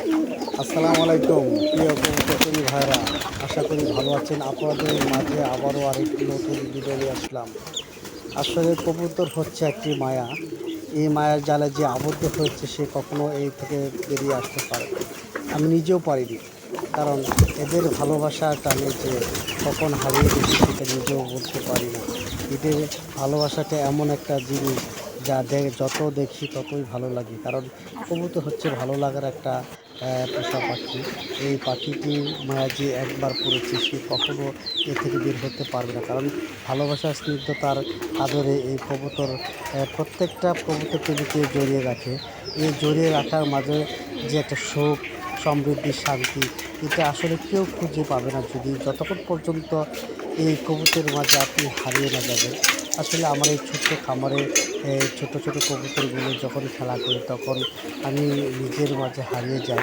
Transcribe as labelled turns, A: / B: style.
A: আসসালামু আলাইকুম। প্রিয় কবুতরী ভাইরা আশা করি ভালো আছেন। আপনাদের মাঝে আবারও আরেকটি নতুন ভিডিও নিয়ে আসলাম। আসলে কবুতর হচ্ছে একটি মায়া। এই মায়ার জালে যে আবদ্ধ হয়েছে, সে কখনো এই থেকে বেরিয়ে আসতে পারে আমি নিজেও পারিনি, কারণ এদের ভালোবাসার টানে যে কখন হারিয়ে গেছি, সেটা নিজেও বলতে পারি না। এদের ভালোবাসাটা এমন একটা জিনিস যা যত দেখি ততই ভালো লাগে। কারণ কবুতর হচ্ছে ভালো লাগার একটা পোষা পাখি। এই পাখিটি মায়া যে একবার পড়েছে, সে কখনো এ থেকে বের হতে পারবে না। কারণ ভালোবাসার স্নিগ্ধতার আদরে এই কবুতর প্রত্যেকটা কবুতর প্রেমীকে জড়িয়ে রাখে। এই জড়িয়ে রাখার মাঝে যে একটা সুখ, সমৃদ্ধি, শান্তি, এটা আসলে কেউ খুঁজে পাবে না যদি যতক্ষণ পর্যন্ত এই কবুতরের মাঝে আপনি হারিয়ে না যাবেন। আসলে আমার এই ছোট্ট খামারে ছোট ছোটো কবুতরগুলো যখন খেলা করি তখন আমি নিজের মাঝে হারিয়ে যাই।